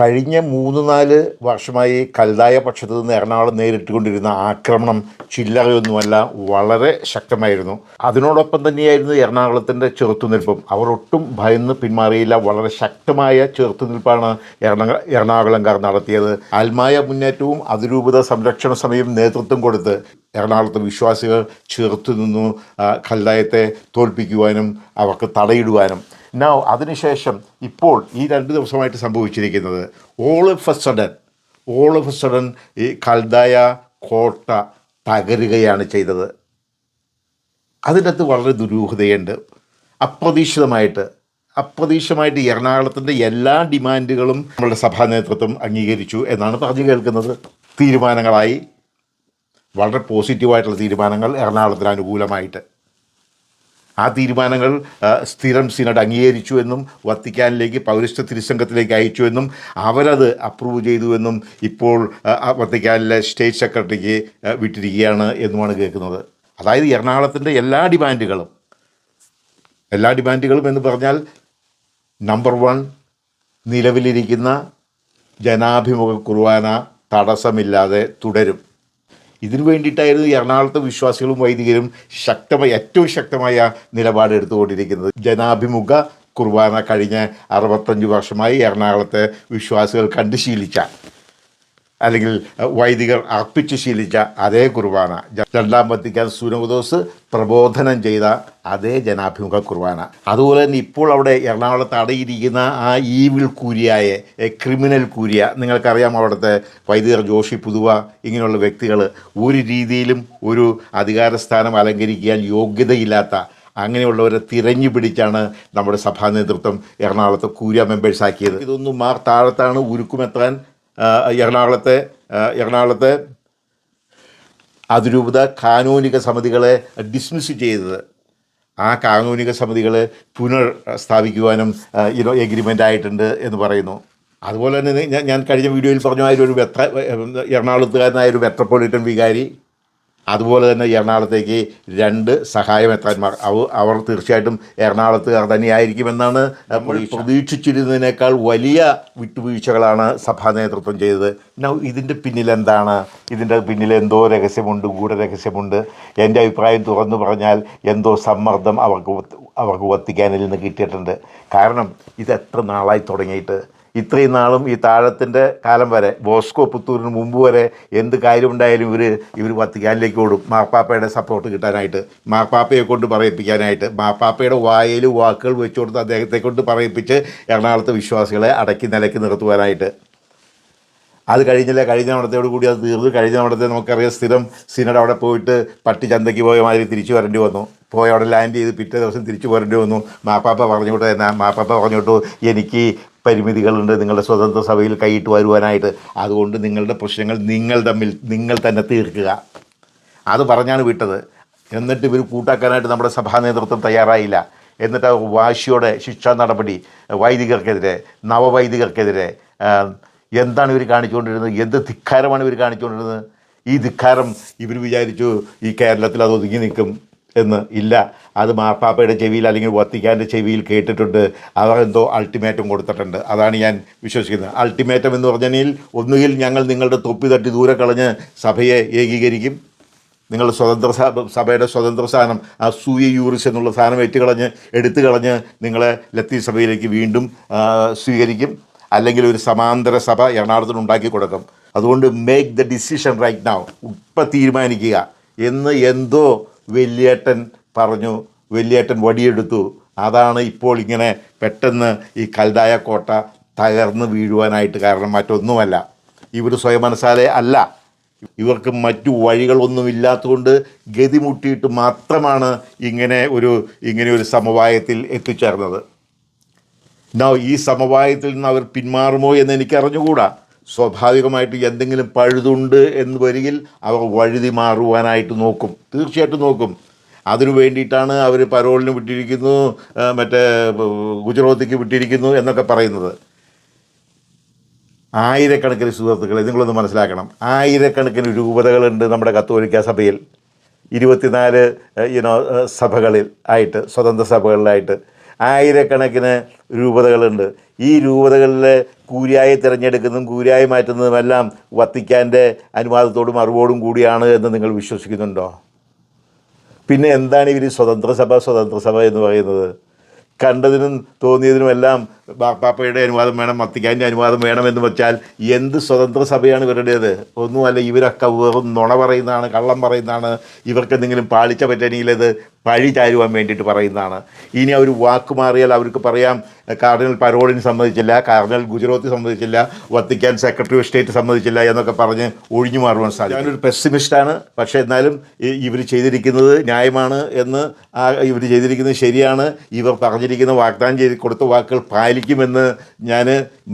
കഴിഞ്ഞ മൂന്ന് നാല് വർഷമായി കൽതായ പക്ഷത്തു നിന്ന് എറണാകുളം നേരിട്ടുകൊണ്ടിരുന്ന ആക്രമണം ചില്ലറയൊന്നുമല്ല വളരെ ശക്തമായിരുന്നു. അതിനോടൊപ്പം തന്നെയായിരുന്നു എറണാകുളത്തിന്റെ ചെറുത്തുനിൽപ്പും. അവർ ഒട്ടും ഭയന്ന് പിന്മാറിയില്ല. വളരെ ശക്തമായ ചെറുത്തുനിൽപ്പാണ് എറണാ എറണാകുളംകാർ നടത്തിയത്. ആത്മായ മുന്നേറ്റവും അതിരൂപത സംരക്ഷണ സമിതിയും നേതൃത്വം കൊടുത്ത് എറണാകുളത്തെ വിശ്വാസികൾ ചെറുത്തുനിന്നു കല്ലായത്തെ തോൽപ്പിക്കുവാനും അവർക്ക് തടയിടുവാനും നൗ അതിനുശേഷം ഇപ്പോൾ ഈ രണ്ട് ദിവസമായിട്ട് സംഭവിച്ചിരിക്കുന്നത് all of a sudden all of a sudden ഈ കൽദായ കോട്ട തകരുകയാണ് ചെയ്തത്. അതിനകത്ത് വളരെ ദുരൂഹതയുണ്ട്. അപ്രതീക്ഷിതമായിട്ട് അപ്രതീക്ഷിതമായിട്ട് എറണാകുളത്തിന്റെ എല്ലാ ഡിമാൻഡുകളും നമ്മളുടെ സഭാ നേതൃത്വം അംഗീകരിച്ചു എന്നാണ് പറഞ്ഞു കേൾക്കുന്നത്. തീരുമാനങ്ങളായി. വളരെ പോസിറ്റീവായിട്ടുള്ള തീരുമാനങ്ങൾ എറണാകുളത്തിന് അനുകൂലമായിട്ട്. ആ തീരുമാനങ്ങൾ സ്ഥിരം സിനഡ് അംഗീകരിച്ചു എന്നും വത്തിക്കാനിലേക്ക് പൗരസ്ത്യ തിരുസംഘത്തിലേക്ക് അയച്ചു എന്നും അവരത് അപ്രൂവ് ചെയ്തു എന്നും ഇപ്പോൾ വത്തിക്കാനിലെ സ്റ്റേറ്റ് സെക്രട്ടറിക്ക് വിട്ടിരിക്കുകയാണ് എന്നുമാണ് കേൾക്കുന്നത്. അതായത് എറണാകുളത്തിന്റെ എല്ലാ ഡിമാൻഡുകളും എല്ലാ ഡിമാൻഡുകളും എന്ന് പറഞ്ഞാൽ നമ്പർ വൺ നിലവിലിരിക്കുന്ന ജനാഭിമുഖ കുർബാന തടസ്സമില്ലാതെ തുടരും. ഇതിനു വേണ്ടിയിട്ടായിരുന്നു എറണാകുളത്തെ വിശ്വാസികളും വൈദികരും ശക്തമായ ഏറ്റവും ശക്തമായ നിലപാട് എടുത്തുകൊണ്ടിരിക്കുന്നത്. ജനാഭിമുഖ കുർബാന കഴിഞ്ഞ അറുപത്തഞ്ച് വർഷമായി എറണാകുളത്തെ വിശ്വാസികൾ കണ്ടു ശീലിച്ച അല്ലെങ്കിൽ വൈദികർ അർപ്പിച്ച് ശീലിച്ച അതേ കുർബാന രണ്ടാം വത്തിക്കാൻ സുനോദോസ് പ്രബോധനം ചെയ്ത അതേ ജനാഭിമുഖ കുർബാന. അതുപോലെ തന്നെ ഇപ്പോൾ അവിടെ എറണാകുളത്ത് അടയിരിക്കുന്ന ആ ഈവിൽ കൂരിയായ ക്രിമിനൽ കൂരിയ നിങ്ങൾക്കറിയാം അവിടുത്തെ വൈദികർ ജോഷി പുതുവ ഇങ്ങനെയുള്ള വ്യക്തികൾ ഒരു രീതിയിലും ഒരു അധികാരസ്ഥാനം അലങ്കരിക്കാൻ യോഗ്യതയില്ലാത്ത അങ്ങനെയുള്ളവരെ തിരഞ്ഞു പിടിച്ചാണ് നമ്മുടെ സഭാ നേതൃത്വം എറണാകുളത്ത് കൂരിയ മെമ്പേഴ്സ് ആക്കിയത്. ഇതൊന്നും മാർ താഴത്താണ് ഉരുക്കുമെത്താൻ എറണാകുളത്തെ എറണാകുളത്തെ അതിരൂപത കാനൂനിക സമിതികളെ ഡിസ്മിസ് ചെയ്തത്. ആ കാനൂനിക സമിതികളെ പുനർ സ്ഥാപിക്കുവാനും ഇനോ എഗ്രിമെന്റ് ആയിട്ടുണ്ട് എന്ന് പറയുന്നു. അതുപോലെ തന്നെ ഞാൻ കഴിഞ്ഞ വീഡിയോയിൽ പറഞ്ഞ ഒരു വെത്ര എറണാകുളത്തുകാരനായ ഒരു മെട്രോപൊളിറ്റൻ വികാരി അതുപോലെ തന്നെ എറണാകുളത്തേക്ക് രണ്ട് സഹായമെത്താന്മാർ അവ അവർ തീർച്ചയായിട്ടും എറണാകുളത്തുകാർ തന്നെയായിരിക്കുമെന്നാണ് നമ്മൾ പ്രതീക്ഷിച്ചിരുന്നതിനേക്കാൾ വലിയ വിട്ടുവീഴ്ചകളാണ് സഭാ നേതൃത്വം ചെയ്തത്. നൗ ഇതിന്റെ പിന്നിലെന്താണ് ഇതിന്റെ പിന്നിൽ എന്തോ രഹസ്യമുണ്ട് ഗൂഢരഹസ്യമുണ്ട്. എന്റെ അഭിപ്രായം തുറന്നു പറഞ്ഞാൽ എന്തോ സമ്മർദ്ദം അവർക്ക് അവർക്ക് വത്തിക്കാനിൽ നിന്ന് കിട്ടിയിട്ടുണ്ട്. കാരണം ഇത് എത്ര നാളായി തുടങ്ങിയിട്ട്? ഇത്രയും നാളും ഈ താഴത്തിന്റെ കാലം വരെ ബോസ്കോ പുത്തൂരിന് മുമ്പ് വരെ എന്ത് കാര്യമുണ്ടായാലും ഇവർ ഇവർ വത്തിക്കാനിലേക്ക് ഓടും. മാർപ്പാപ്പയുടെ സപ്പോർട്ട് കിട്ടാനായിട്ട് മാർപ്പാപ്പയെ കൊണ്ട് പറയിപ്പിക്കാനായിട്ട് മാർപ്പാപ്പയുടെ വായിൽ വാക്കുകൾ വെച്ചു കൊടുത്ത് അദ്ദേഹത്തെ കൊണ്ട് പറയിപ്പിച്ച് എറണാകുളത്തെ വിശ്വാസികളെ അടക്കി നിലയ്ക്ക് നിർത്തുവാനായിട്ട്. അത് കഴിഞ്ഞില്ല കഴിഞ്ഞ തവണത്തോട് കൂടി അത് തീർന്നു. കഴിഞ്ഞ തവണത്തെ നമുക്കറിയാം സ്ഥിരം സിനഡ് അവിടെ പോയിട്ട് പട്ടി ചന്തയ്ക്ക് പോയ മാതിരി തിരിച്ചു വരേണ്ടി വന്നു. പോയി അവിടെ ലാൻഡ് ചെയ്ത് പിറ്റേ ദിവസം തിരിച്ചു പോരേണ്ടി വന്നു. മാപ്പാപ്പ പറഞ്ഞോട്ട് തന്നെ മാപ്പാപ്പ പറഞ്ഞു പറഞ്ഞോട്ടു എനിക്ക് പരിമിതികളുണ്ട്. നിങ്ങളുടെ സ്വതന്ത്ര സഭയിൽ കൈയിട്ട് വരുവാനായിട്ട്. അതുകൊണ്ട് നിങ്ങളുടെ പ്രശ്നങ്ങൾ നിങ്ങൾ തമ്മിൽ നിങ്ങൾ തന്നെ തീർക്കുക. അത് പറഞ്ഞാണ് വിട്ടത്. എന്നിട്ട് ഇവർ കൂട്ടാക്കാനായിട്ട് നമ്മുടെ സഭാ നേതൃത്വം തയ്യാറായില്ല. എന്നിട്ട് വാശിയോടെ ശിക്ഷാ നടപടി വൈദികർക്കെതിരെ നവവൈദികർക്കെതിരെ എന്താണ് ഇവർ കാണിച്ചുകൊണ്ടിരുന്നത്? എന്ത് ധിക്കാരമാണ് ഇവർ കാണിച്ചുകൊണ്ടിരുന്നത്? ഈ ധിക്കാരം ഇവർ വിചാരിച്ചു ഈ കേരളത്തിൽ അത് ഒതുങ്ങി നിൽക്കും. എന്ന് ഇല്ല. അത് മാർപ്പാപ്പയുടെ ചെവിയിൽ അല്ലെങ്കിൽ വത്തിക്കാന്റെ ചെവിയിൽ കേട്ടിട്ടുണ്ട്. അവർ എന്തോ അൾട്ടിമേറ്റം കൊടുത്തിട്ടുണ്ട്. അതാണ് ഞാൻ വിശ്വസിക്കുന്നത്. അൾട്ടിമേറ്റം എന്ന് പറഞ്ഞാൽ ഒന്നുകിൽ ഞങ്ങൾ നിങ്ങളുടെ തൊപ്പി തട്ടി ദൂരെ കളഞ്ഞ് സഭയെ ഏകീകരിക്കും. നിങ്ങൾ സ്വതന്ത്ര സഭയുടെ സ്വതന്ത്ര സ്ഥാനം ആ സൂയ യൂറിസ് എന്നുള്ള സ്ഥാനം ഏറ്റുകളഞ്ഞ് എടുത്തു കളഞ്ഞ് നിങ്ങളെ ലത്തീൻ സഭയിലേക്ക് വീണ്ടും സ്വീകരിക്കും. അല്ലെങ്കിൽ ഒരു സമാന്തര സഭ എറണാകുളത്തിന് ഉണ്ടാക്കി കൊടുക്കും. അതുകൊണ്ട് make the decision right now ഇപ്പം തീരുമാനിക്കുക. എന്ന് എന്തോ വലിയേട്ടൻ പറഞ്ഞു വലിയേട്ടൻ വടിയെടുത്തു. അതാണ് ഇപ്പോൾ ഇങ്ങനെ പെട്ടെന്ന് ഈ കൽതായ കോട്ട തകർന്ന് വീഴുവാനായിട്ട് കാരണം മറ്റൊന്നുമല്ല. ഇവർ സ്വയം മനസ്സാലെ അല്ല. ഇവർക്ക് മറ്റു വഴികളൊന്നുമില്ലാത്തതുകൊണ്ട് ഗതിമുട്ടിയിട്ട് മാത്രമാണ് ഇങ്ങനെ ഒരു ഇങ്ങനെ ഒരു സമവായത്തിൽ എത്തിച്ചേർന്നത്. നൗ ഈ സമവായത്തിൽ നിന്ന് അവർ പിന്മാറുമോ എന്ന് എനിക്ക് അറിഞ്ഞുകൂടാ സ്വാഭാവികമായിട്ട് എന്തെങ്കിലും പഴുതുണ്ട് എന്ന് വരികിൽ അവർ വഴുതി മാറുവാനായിട്ട് നോക്കും. തീർച്ചയായിട്ടും നോക്കും. അതിനു വേണ്ടിയിട്ടാണ് അവർ പരോളിന് വിട്ടിരിക്കുന്നു മറ്റേ ഗുജറാത്തിക്ക് വിട്ടിരിക്കുന്നു എന്നൊക്കെ പറയുന്നത്. ആയിരക്കണക്കിന് സുഹൃത്തുക്കളെ നിങ്ങളൊന്ന് മനസ്സിലാക്കണം. ആയിരക്കണക്കിന് രൂപതകളുണ്ട് നമ്മുടെ കത്തോലിക്ക സഭയിൽ. ഇരുപത്തിനാല് യുനോ സഭകളിൽ ആയിട്ട് സ്വതന്ത്ര സഭകളിലായിട്ട് ആയിരക്കണക്കിന് രൂപതകളുണ്ട്. ഈ രൂപതകളിലെ കൂരിയായി തിരഞ്ഞെടുക്കുന്നതും കൂരിയായി മാറ്റുന്നതുമെല്ലാം വത്തിക്കാന്റെ അനുവാദത്തോടും അറിവോടും കൂടിയാണ് എന്ന് നിങ്ങൾ വിശ്വസിക്കുന്നുണ്ടോ? പിന്നെ എന്താണ് ഇവർ സ്വതന്ത്ര സഭ സ്വതന്ത്ര സഭ എന്ന് പറയുന്നത്? കണ്ടതിനും തോന്നിയതിനുമെല്ലാം ബാപ്പാപ്പയുടെ അനുവാദം വേണം മത്തിക്കാന്റെ അനുവാദം വേണമെന്ന് വെച്ചാൽ എന്ത് സ്വതന്ത്ര സഭയാണ് ഇവരുടേത്? ഒന്നുമല്ല ഇവരൊക്കെ വെറും നുണ പറയുന്നതാണ് കള്ളം പറയുന്നതാണ് ഇവർക്ക് എന്തെങ്കിലും പാളിച്ച പറ്റണമെങ്കിൽ അത് പഴി ചാരുവാൻ വേണ്ടിയിട്ട് പറയുന്നതാണ്. ഇനി അവർ വാക്ക് മാറിയാൽ അവർക്ക് പറയാം കാർഡിനൽ പരോളിന് സമ്മതിച്ചില്ല കാർഡിനൽ ഗുജറാത്തി സമ്മതിച്ചില്ല വത്തിക്കാൻ സെക്രട്ടറി ഓഫ് സ്റ്റേറ്റ് സമ്മതിച്ചില്ല എന്നൊക്കെ പറഞ്ഞ് ഒഴിഞ്ഞു മാറുവാൻ സാധിക്കും. ഞാനൊരു പെസിമിസ്റ്റാണ് പക്ഷേ എന്നാലും ഇവർ ചെയ്തിരിക്കുന്നത് ന്യായമാണ് എന്ന് ഇവർ ചെയ്തിരിക്കുന്നത് ശരിയാണ്. ഇവർ പറഞ്ഞിരിക്കുന്ന വാഗ്ദാനം ചെയ്ത് കൊടുത്ത വാക്കുകൾ പാലിക്കുമെന്ന് ഞാൻ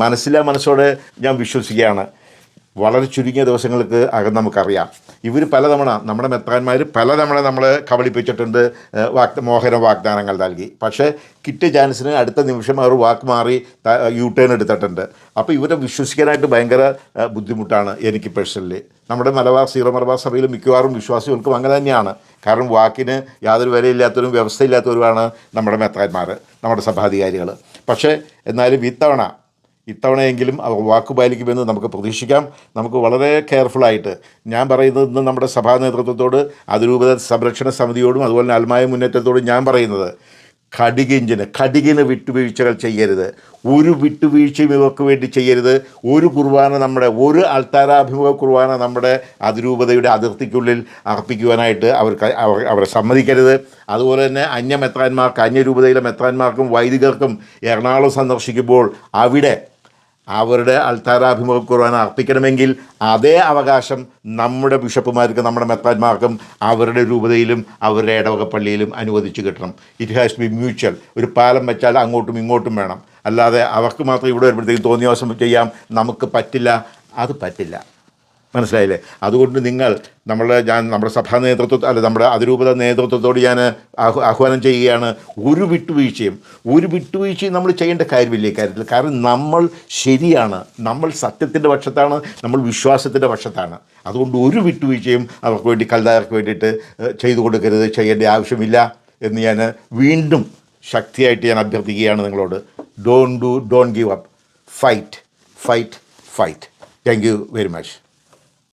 മനസ്സിലാ മനസ്സോടെ ഞാൻ വിശ്വസിക്കുകയാണ്. വളരെ ചുരുങ്ങിയ ദിവസങ്ങൾക്ക് അകം നമുക്കറിയാം. ഇവർ പലതവണ നമ്മുടെ മെത്രാന്മാർ പലതവണ നമ്മൾ കബളിപ്പിച്ചിട്ടുണ്ട് വാഗ് മോഹന വാഗ്ദാനങ്ങൾ നൽകി. പക്ഷേ കിട്ടിയ ചാൻസിന് അടുത്ത നിമിഷം അവർ വാക്ക് മാറി യു ടേൺ എടുത്തിട്ടുണ്ട്. അപ്പോൾ ഇവരെ വിശ്വസിക്കാനായിട്ട് ഭയങ്കര ബുദ്ധിമുട്ടാണ് എനിക്ക് പേഴ്സണലി. നമ്മുടെ മലബാർ സീറോ മലബാർ സഭയിൽ മിക്കവാറും വിശ്വാസികൾക്കും അങ്ങനെ തന്നെയാണ്. കാരണം വാക്കിന് യാതൊരു വിലയില്ലാത്തവരും വ്യവസ്ഥയില്ലാത്തവരുമാണ് നമ്മുടെ മെത്രാന്മാർ നമ്മുടെ സഭാധികാരികൾ പക്ഷേ എന്നാലും ഇത്തവണ ഇത്തവണയെങ്കിലും വാക്കുപാലിക്കുമെന്ന് നമുക്ക് പ്രതീക്ഷിക്കാം. നമുക്ക് വളരെ കെയർഫുള്ളായിട്ട് ഞാൻ പറയുന്നത് ഇന്ന് നമ്മുടെ സഭാ നേതൃത്വത്തോട് അതിരൂപത സംരക്ഷണ സമിതിയോടും അതുപോലെ തന്നെ അൽമായ മുന്നേറ്റത്തോടും ഞാൻ പറയുന്നത് കടികിഞ്ചിന് കടികിന് വിട്ടുവീഴ്ചകൾ ചെയ്യരുത്. ഒരു വിട്ടുവീഴ്ചയും ഇവർക്ക് വേണ്ടി ചെയ്യരുത്. ഒരു കുർബാന നമ്മുടെ ഒരു അൾത്താരാഭിമുഖ കുർബാന നമ്മുടെ അതിരൂപതയുടെ അതിർത്തിക്കുള്ളിൽ അർപ്പിക്കുവാനായിട്ട് അവർക്ക് അവർ അവരെ സമ്മതിക്കരുത്. അതുപോലെ തന്നെ അന്യ മെത്രാന്മാർക്ക് അന്യരൂപതയിലെ മെത്രാന്മാർക്കും വൈദികർക്കും എറണാകുളം സന്ദർശിക്കുമ്പോൾ അവിടെ അവരുടെ അൾത്താരാഭിമുഖ കുർബാന അർപ്പിക്കണമെങ്കിൽ അതേ അവകാശം നമ്മുടെ ബിഷപ്പുമാർക്കും നമ്മുടെ മെത്താന്മാർക്കും അവരുടെ രൂപതയിലും അവരുടെ ഇടവക പള്ളിയിലും അനുവദിച്ചു കിട്ടണം. ഇറ്റ് ഹാസ് ബി മ്യൂച്വൽ ഒരു പാലം വെച്ചാൽ അങ്ങോട്ടും ഇങ്ങോട്ടും വേണം. അല്ലാതെ അവർക്ക് മാത്രം ഇവിടെ വരുമ്പോഴത്തേക്കും തോന്നിയ ചെയ്യാം. നമുക്ക് പറ്റില്ല. അത് പറ്റില്ല. മനസ്സിലായില്ലേ? അതുകൊണ്ട് നിങ്ങൾ നമ്മളെ ഞാൻ നമ്മുടെ സഭാ നേതൃത്വ അല്ല നമ്മുടെ അതിരൂപത നേതൃത്വത്തോട് ഞാൻ ആഹ് ആഹ്വാനം ചെയ്യുകയാണ്. ഒരു വിട്ടുവീഴ്ചയും ഒരു വിട്ടുവീഴ്ചയും നമ്മൾ ചെയ്യേണ്ട കാര്യമില്ല കാര്യത്തിൽ. കാരണം നമ്മൾ ശരിയാണ്. നമ്മൾ സത്യത്തിന്റെ പക്ഷത്താണ്. നമ്മൾ വിശ്വാസത്തിന്റെ പക്ഷത്താണ്. അതുകൊണ്ട് ഒരു വിട്ടുവീഴ്ചയും അവർക്ക് വേണ്ടി കൽദാർക്ക് വേണ്ടിയിട്ട് ചെയ്തു കൊടുക്കരുത്. ചെയ്യേണ്ട ആവശ്യമില്ല എന്ന് ഞാൻ വീണ്ടും ശക്തിയായിട്ട് ഞാൻ അഭ്യർത്ഥിക്കുകയാണ് നിങ്ങളോട്. Don't do don't give up fight fight fight thank you very much